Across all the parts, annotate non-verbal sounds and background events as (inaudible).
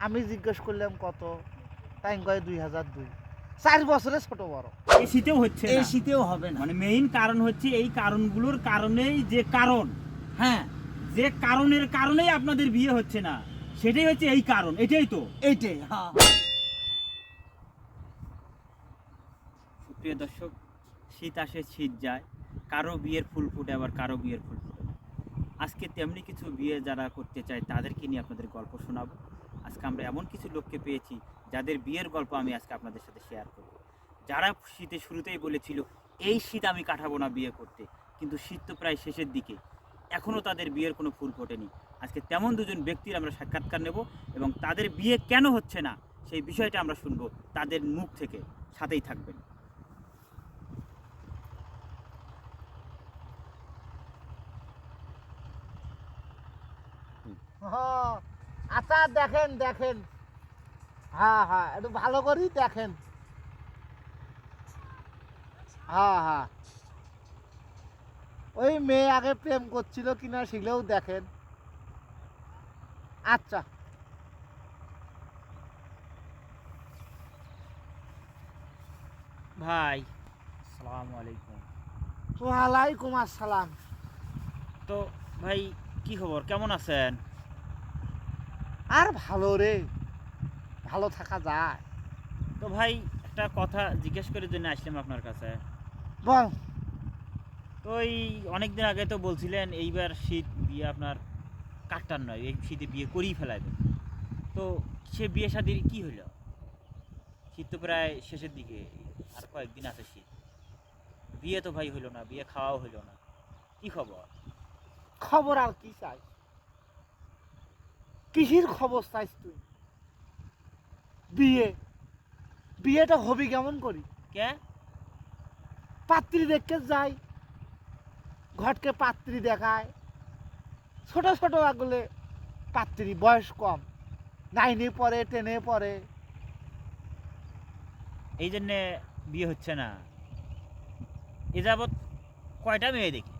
আমি জিজ্ঞেস করলাম কত? তাই কয় দুই হাজার দুই। চার বছরে ছোট বড়। এই শীতেও হচ্ছে এই শীতেও হবে না। মানে মেইন কারণ হচ্ছে এই কারণগুলোর কারণেই যে কারণ। হ্যাঁ। যে কারণের কারণেই আপনাদের বিয়ে হচ্ছে না। সেটাই হচ্ছে এই কারণ। এটাই তো। এইটাই হ্যাঁ। সুপ্রিয় দর্শক শীত আসে শীত যায়। কারও বিয়ের ফুল ফুটে আবার কারও বিয়ের ফুল ফুটে আজকে তেমনি কিছু বিয়ে যারা করতে চায় তাদেরকে নিয়ে আপনাদের গল্প শোনাবো। আজকে আমরা এমন কিছু লোককে পেয়েছি যাদের বিয়ের গল্প আমি আজকে আপনাদের সাথে শেয়ার করব। যারা শীতের শুরুতেই বলেছিল, এই শীত আমি কাটাবো না বিয়ে করতে। কিন্তু শীত তো প্রায় শেষের দিকে। এখনও তাদের বিয়ের কোনো ফুল ফোটেনি। আজকে তেমন দুজন ব্যক্তির আমরা সাক্ষাৎকার নেব এবং তাদের বিয়ে কেন হচ্ছে না সেই বিষয়টা আমরা শুনব তাদের মুখ থেকে। সাথেই থাকবেন। হ্যাঁ। আচ্ছা দেখেন দেখেন। হ্যাঁ হ্যাঁ একটু ভালো করেই দেখেন। হ্যাঁ হ্যাঁ। ওই মেয়ে আগে প্রেম করছিল কিনা সেগুলোও দেখেন। আচ্ছা। ভাই আসসালামু আলাইকুম। ওয়ালাইকুম আসসালাম। তো ভাই কি খবর? কেমন আছেন? আর ভালো রে। ভালো থাকা যায়। তো ভাই একটা কথা জিজ্ঞেস করার জন্য আসলাম আপনার কাছে। বল। তো এই অনেক দিন আগে তো বলছিলেন এইবার শীত বিয়ে আপনার কাটটার নয় এই শীতে বিয়ে করেই ফেলাইবেন। তো সে বিয়ে শাদির কি হইল? শীত তো প্রায় শেষের দিকে আর কয়েকদিন আছে শীত। বিয়ে তো ভাই হইল না বিয়ে খাওয়াও হইল না। কি খবর? খবর আর কি চাই? কিসির খবর চাইছ তুই? বিয়ে। বিয়েটা হবি কেমন করি? কে? পাত্রী দেখতে যাই। ঘটকে পাত্রী দেখায়। ছোট ছোট আগুলে পাত্রী বয়স কম। নাইনে পড়ে টেনে পড়ে। এই জন্যে বিয়ে হচ্ছে না। এ যাবৎ কয়টা মেয়ে দেখি?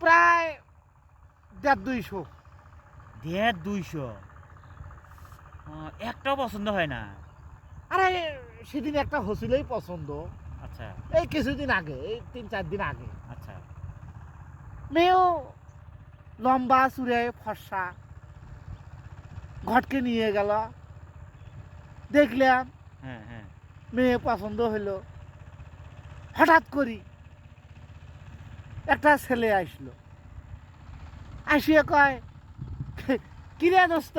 প্রায় দেড় দুইশো। দেড় দুইশো। একটাও পছন্দ হয় না? আরে সেদিন একটা হসিলেই পছন্দ। আচ্ছা। এই কিছুদিন আগে এই তিন চার দিন আগে। আচ্ছা। মেয়েও লম্বা চুড়ে ফর্সা। ঘটকে নিয়ে গেল। দেখলাম হ্যাঁ হ্যাঁ। মেয়ে পছন্দ হলো হঠাৎ করি একটা ছেলে আসলো। আসিয়ে কয় কিরে দোস্ত?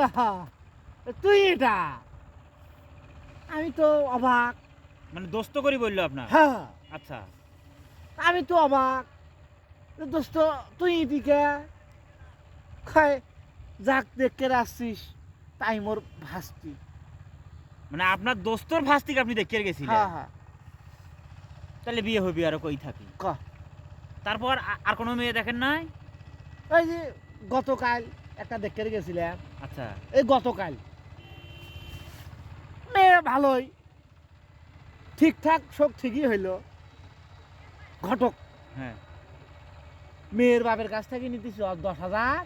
তুই এটা? আমি তো অবাক। মানে দোস্ত করি বলল আপনার? হ্যাঁ। আচ্ছা। আমি তো অবাক। দোস্ত তুই এদিকে খায় যাক দেখতে আসছিস। তাই মোর ভাসতি। মানে আপনার দোস্তর ভাস থেকে আপনি দেখে গেছিলেন? হ্যাঁ হ্যাঁ। তাহলে বিয়ে হবি আর কই থাকি? ক? তারপর আর কোনো মেয়ে দেখেন নাই? ওই যে গতকাল একটা দেখতে গেছিলাম আচ্ছা। এই গতকাল। মেয়ে ভালোই। ঠিকঠাক সব ঠিকই হইল। ঘটক। হ্যাঁ। মেয়ের বাপের কাছ থেকে নিতেছি দশ হাজার।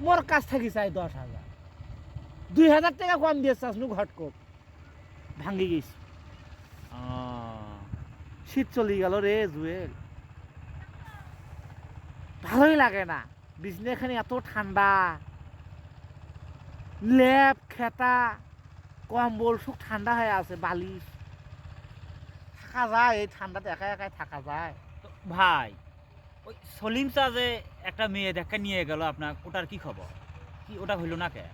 মোর কাছ থেকে চাই দশ হাজার। দুই হাজার টাকা কম দিয়ে চাস নু ঘটকক ভাঙ্গি গেছি। শীত চলে গেল রে জুয়েল। ভালোই লাগে না। বিজনে এখানে এত ঠান্ডা। লেপ খেতা কম্বল সব ঠান্ডা হয়ে আছে বালিশ। থাকা যায় এই ঠান্ডাতে একা একাই থাকা যায়। ভাই ওই সলিম চা যে একটা মেয়ে দেখা নিয়ে গেল আপনার ওটার কি খবর? কি ওটা হইল না কে?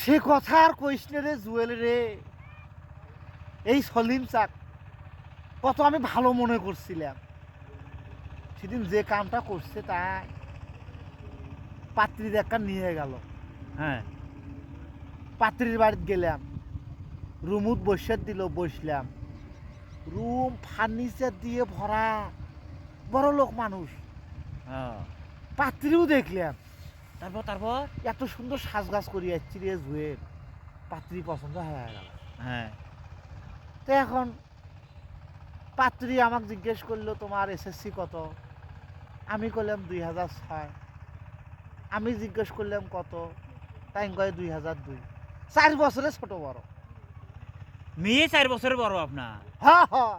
সে কথা আর কইস রে জুয়েল রে। এই সলিম চাক কত আমি ভালো মনে করছিলাম। সেদিন যে কামটা করছে তাই। পাত্রী দেখা নিয়ে গেল। হ্যাঁ। পাত্রীর বাড়িতে গেলাম। রুমুত বসে দিল বসলাম। রুম ফার্নিচার দিয়ে ভরা। বড় লোক মানুষ। হ্যাঁ। পাত্রীও দেখলাম। তারপর তারপর? এত সুন্দর সাজগাজ করি যাচ্ছি রে জুয়েল পাত্রী পছন্দ হয়ে গেল। হ্যাঁ। তো এখন পাত্রী আমাকে জিজ্ঞেস করল তোমার এসএসসি কত? আমি করলাম দুই হাজার ছয়। আমি জিজ্ঞেস করলাম কত? তাই কয় দুই হাজার দুই। চার বছরে ছোট বড়। মেয়ে চার বছরের বড় আপনার? হ্যাঁ হ্যাঁ।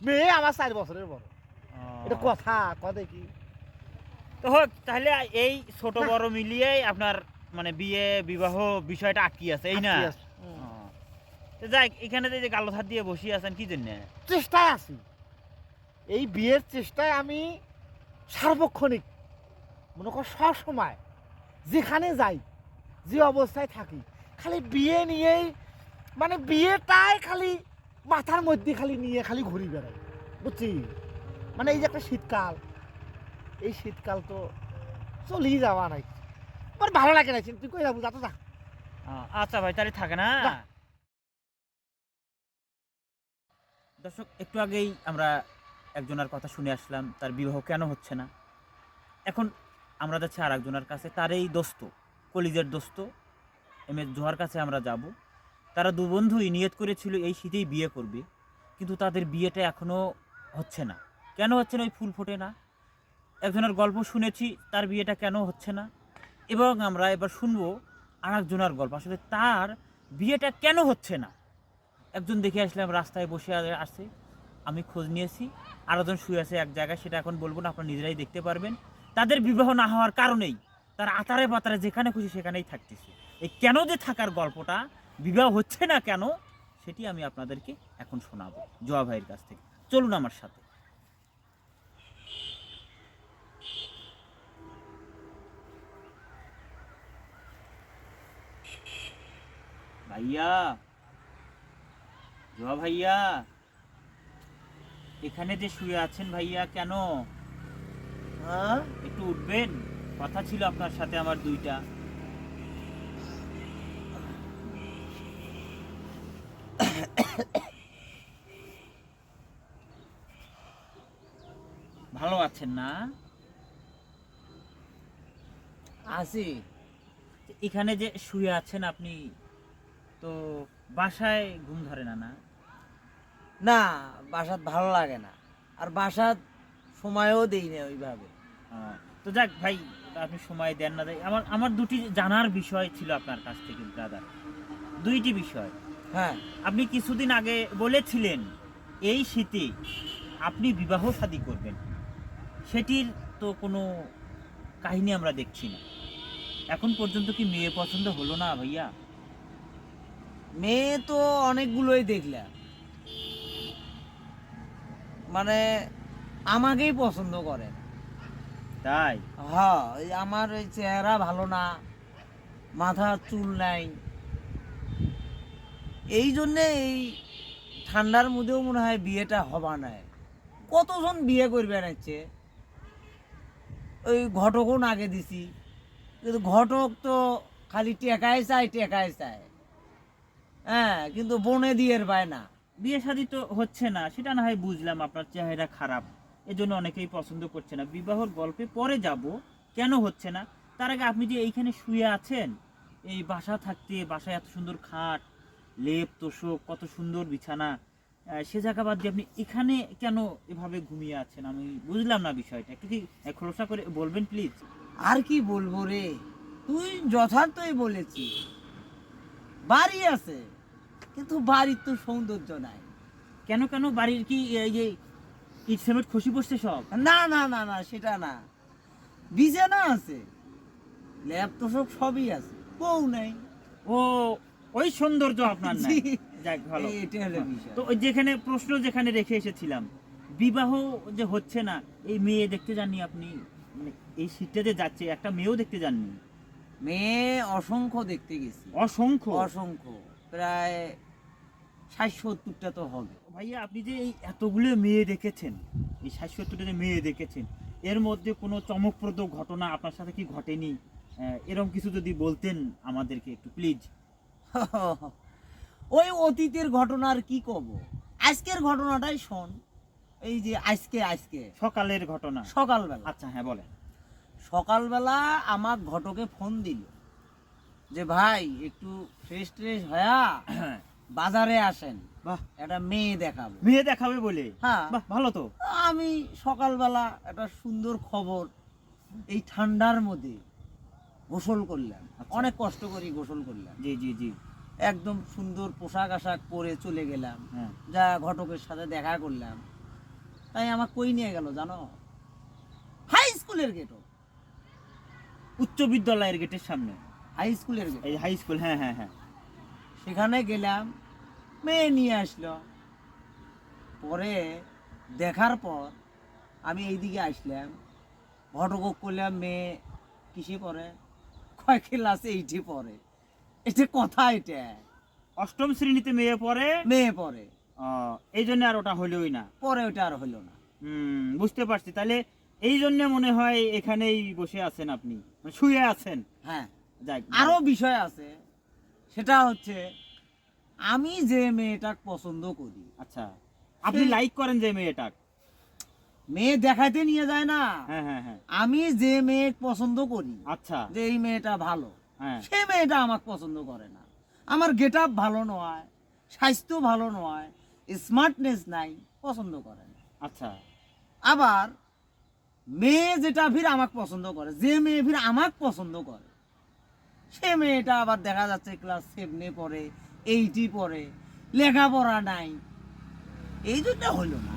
মেয়ে আমার চার বছরের বড়। এটা কথা কথা কি তো হোক তাহলে এই ছোট বড় মিলিয়ে আপনার মানে বিয়ে বিবাহ বিষয়টা আটকি আছে এই না? যাই এখানে যে গালো হাত দিয়ে বসে আছেন কি জন্য? চেষ্টায় আছি। এই বিয়ের চেষ্টায় আমি সার্বক্ষণিক মনে কর সবসময় যেখানে যাই যে অবস্থায় থাকি খালি বিয়ে নিয়েই মানে বিয়েটাই খালি মাথার মধ্যে খালি নিয়ে খালি ঘুরি বেড়াই বুঝছি? মানে এই যে একটা শীতকাল এই শীতকাল তো চলেই যাওয়া নাই। আমার ভালো লাগে না তুই কই যাব? যা তো যা। আচ্ছা ভাই তাহলে থাকে না? না। দর্শক একটু আগেই আমরা একজনের কথা শুনে আসলাম তার বিবাহ কেন হচ্ছে না? এখন আমরা যাচ্ছি আর একজনের কাছে তার এই দোস্ত, কলিজের দোস্ত, এম এস জোহার কাছে আমরা যাব। তারা দু বন্ধুই নিয়ত করেছিল এই শীতেই বিয়ে করবে, কিন্তু তাদের বিয়েটা এখনও হচ্ছে না। কেন হচ্ছে না? ওই ফুল ফোটে না। একজনের গল্প শুনেছি, তার বিয়েটা কেন হচ্ছে না? এবং আমরা এবার শুনব আর একজনের গল্প। আসলে তার বিয়েটা কেন হচ্ছে না? একজন দেখে আসলাম রাস্তায় বসে আ- আছে। আমি খোঁজ নিয়েছি। আর একজন শুয়ে আছে এক জায়গায়, সেটা এখন বলব না, আপনারা নিজেরাই দেখতে পারবেন। তাদের বিবাহ না হওয়ার কারণেই তার আতারে পাতারে যেখানে খুশি সেখানেই থাকতেছে। এই কেন যে থাকার গল্পটা, বিবাহ হচ্ছে না কেন, সেটি আমি আপনাদেরকে এখন শোনাবো জোয়া ভাইয়ের কাছ থেকে। চলুন আমার সাথে। ভাইয়া, জোয়া ভাইয়া, এখানে যে শুয়ে আছেন ভাইয়া, কেন? হ্যাঁ? একটু উঠবেন? কথা ছিল আপনার সাথে আমার দুইটা। ভালো আছেন না? আছি এখানে যে শুয়ে আছেন আপনি তো বাসায় ঘুম ধরে না না? না বাসাত ভালো লাগে না। আর বাসাত সময়ও দেই না ওইভাবে। তো যাক ভাই আপনি সময় দেন না দেয় আমার আমার দুটি জানার বিষয় ছিল আপনার কাছ থেকে দাদা দুইটি বিষয়। হ্যাঁ। আপনি কিছুদিন আগে বলেছিলেন এই শীতে আপনি বিবাহ শাদী করবেন। সেটির তো কোনো কাহিনী আমরা দেখছি না। এখন পর্যন্ত কি মেয়ে পছন্দ হলো না ভাইয়া? মেয়ে তো অনেকগুলোই দেখলাম। মানে আমাকেই পছন্দ করে না। তাই? হ্যাঁ আমার ওই চেহারা ভালো না মাথা চুল নাই। এই জন্যে এই ঠান্ডার মধ্যেও মনে হয় বিয়েটা হবা নাই কতজন বিয়ে করবে নাচ্ছে ওই ঘটকও আগে দিছি। কিন্তু ঘটক তো খালি টেকায় চায় টেকায় চায়। হ্যাঁ কিন্তু বনে দিয়ে পায় না। বিয়ে শাদী তো হচ্ছে না সেটা না হয় বুঝলাম আপনার চেহারা খারাপ। এজন্য অনেকেই পছন্দ করছে না। বিবাহর গল্পে পরে যাব কেন হচ্ছে না? তার আগে আপনি যে এইখানে শুয়ে আছেন এই বাসা থাকতে বাসায় এত সুন্দর খাট লেপ তোষক কত সুন্দর বিছানা সে জায়গা বাদ দিয়ে আপনি এখানে কেন এভাবে ঘুমিয়ে আছেন? আমি বুঝলাম না বিষয়টা। একটু কি খোলসা করে বলবেন প্লিজ আর কি বলব রে? তুই যথার্থই বলেছি বাড়ি আছে কিন্তু বাড়ির তো সৌন্দর্য নাই। কেন কেন? বাড়ির কি এই যে ইট সিমেন্ট খসি পড়ছে সব? না না না না সেটা না। বিছানা আছে। ল্যাপ তো সব সবই আছে। বউ নাই। ও ওই সৌন্দর্য আপনার নাই। যাক ভালো। তো ওই যেখানে প্রশ্ন যেখানে রেখে এসেছিলাম বিবাহ যে হচ্ছে না এই মেয়ে দেখতে যাননি আপনি? মানে এই শীতটা যে যাচ্ছে একটা মেয়েও দেখতে যাননি? মেয়ে অসংখ্য দেখতে গেছি। অসংখ্য? অসংখ্য। প্রায় ষাট সত্তরটা তো হবে। ভাইয়া আপনি যে এই এতগুলো মেয়ে দেখেছেন এই ষাট সত্তরটা যে মেয়ে দেখেছেন এর মধ্যে কোনো চমকপ্রদ ঘটনা আপনার সাথে কি ঘটেনি? আহ, এরকম কিছু যদি বলতেন আমাদেরকে একটু প্লিজ। (laughs) ওই অতীতের ঘটনার কি কব? আজকের ঘটনাটাই শোন। এই যে আজকে আজকে। সকালের ঘটনা। সকালবেলা। আচ্ছা হ্যাঁ বলেন। সকালবেলা আমার ঘটকে ফোন দিল যে ভাই একটু ফ্রেশ ট্রেশ হয়া (clears throat) বাজারে আসেন বাহ। একটা মেয়ে দেখাবো। মেয়ে দেখাবে বলে? হ্যাঁ। বাহ ভালো তো। আমি সকালবেলা একটা সুন্দর খবর এই ঠান্ডার মধ্যে গোসল করলাম। আচ্ছা। অনেক কষ্ট করি গোসল করলাম। জি জি জি। একদম সুন্দর পোশাক আশাক পরে চলে গেলাম। হ্যাঁ। যা ঘটকের সাথে দেখা করলাম। তাই আমার কই নিয়ে গেল জানো? হাই স্কুলের গেট উচ্চ বিদ্যালয়ের গেটের সামনে। হাই স্কুলের গেট এই হাই স্কুল হ্যাঁ হ্যাঁ হ্যাঁ। সেখানে গেলাম মেয়ে নিয়ে আসলো। পরে দেখার পর আমি এইদিকে আসলাম। ঘটক করলাম মেয়ে কিসে পড়ে? কয় ক্লাসে এইটি পড়ে। এটা কথা এটা। অষ্টম শ্রেণীতে মেয়ে পড়ে? মেয়ে পড়ে। আহ, এই জন্য আর ওটা হলোই না। পরে ওটা আর হইল না। হুম বুঝতে পারছি। তাহলে এই জন্য মনে হয় এখানেই বসে আছেন আপনি। মানে শুয়ে আছেন। হ্যাঁ। যাক। আরও বিষয় আছে। সেটা হচ্ছে আমি যে মেয়েটা পছন্দ করি আচ্ছা। আপনি লাইক করেন যে মেয়েটা মেয়ে দেখাইতে নিয়ে যায় না। হ্যাঁ হ্যাঁ হ্যাঁ। আমি যে মেয়ে পছন্দ করি আচ্ছা। যে এই মেয়েটা ভালো হ্যাঁ। সে মেয়েটা আমাকে পছন্দ করে না। আমার গেট আপ ভালো নয় স্বাস্থ্য ভালো নয় স্মার্টনেস নাই পছন্দ করে না। আচ্ছা। আবার মেয়ে যেটা ফির আমাকে পছন্দ করে যে মেয়ে ফির আমাকে পছন্দ করে সে মেয়েটা আবার দেখা যাচ্ছে ক্লাস সেভেনে পড়ে এইটি পড়ে লেখাপড়া নাই। এই জন্য হলো না।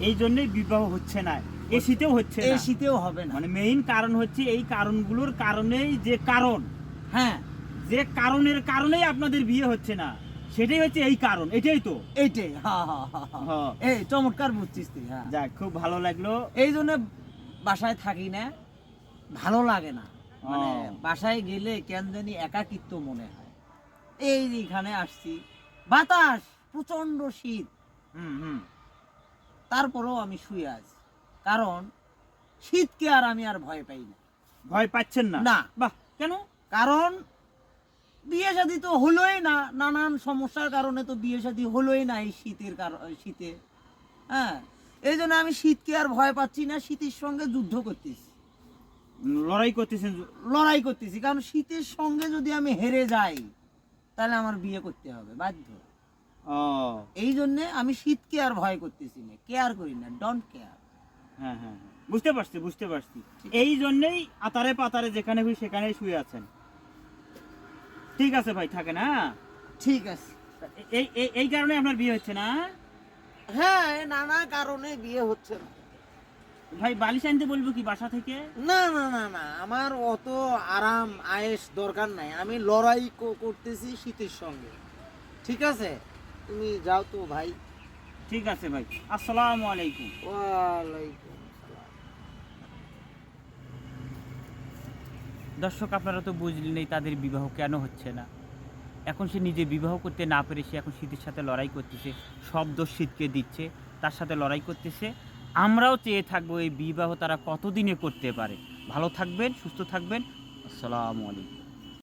এই জন্যই বিবাহ হচ্ছে না। এই শীতেও হচ্ছে এই শীতেও হবে না। মানে মেইন কারণ হচ্ছে এই কারণগুলোর কারণেই যে কারণ। হ্যাঁ। যে কারণের কারণেই আপনাদের বিয়ে হচ্ছে না। সেটাই হচ্ছে এই কারণ। এটাই তো। এইটাই হা হা হা হা। হ্যাঁ। এই চমৎকার বুঝছিস তুই হ্যাঁ। যাক খুব ভালো লাগল। এই জন্য বাসায় থাকি না। ভালো লাগে না। মানে বাসায় গেলে কেন জানি একাকিত্ব মনে হয়। এই যে এখানে আসছি। বাতাস প্রচণ্ড শীত। হুম হুম। তারপরেও আমি শুয়ে আছি। কারণ শীতকে আর আমি আর ভয় পাই না। ভয় পাচ্ছেন না? না। বাহ কেন? কারণ বিয়ে শাদী তো হলোই না। নানান সমস্যার কারণে তো বিয়ে শাদী হলোই না এই শীতের কারণ শীতে। হ্যাঁ এই জন্য আমি শীতকে আর ভয় পাচ্ছি না। শীতের সঙ্গে যুদ্ধ করতেছি। লড়াই করতেছেন লড়াই করতেছি। কারণ শীতের সঙ্গে যদি আমি হেরে যাই তাহলে আমার বিয়ে করতে হবে বাধ্য। এই জন্যে আমি শীতকে আর ভয় করতেছি না কেয়ার করি না ডোন্ট কেয়ার হ্যাঁ হ্যাঁ হ্যাঁ। বুঝতে পারছি বুঝতে পারছি। এই জন্যই আতারে পাতারে যেখানে খুশি সেখানেই শুয়ে আছেন। ঠিক আছে ভাই থাকে না ঠিক আছে। এই এই- এই কারণে আপনার বিয়ে হচ্ছে না? হ্যাঁ নানা কারণে বিয়ে হচ্ছে না। ভাই বালিশ আনতে বলব কি বাসা থেকে? না না না না আমার অত আরাম আয়েস দরকার নাই। আমি লড়াই ক- করতেছি শীতের সঙ্গে। ঠিক আছে? তুমি যাও তো ভাই। ঠিক আছে ভাই। আসসালামু আলাইকুম। ওয়ালাইকুম দর্শক আপনারা তো বুঝলেনই তাদের বিবাহ কেন হচ্ছে না। এখন সে নিজে বিবাহ করতে না পেরে সে এখন শীতের সাথে লড়াই করতেছে। সব দোষ শীতকে দিচ্ছে। তার সাথে লড়াই করতেছে। আমরাও চেয়ে থাকব এই বিবাহ তারা কতদিনে করতে পারে। ভালো থাকবেন, সুস্থ থাকবেন। আসসালামু আলাইকুম।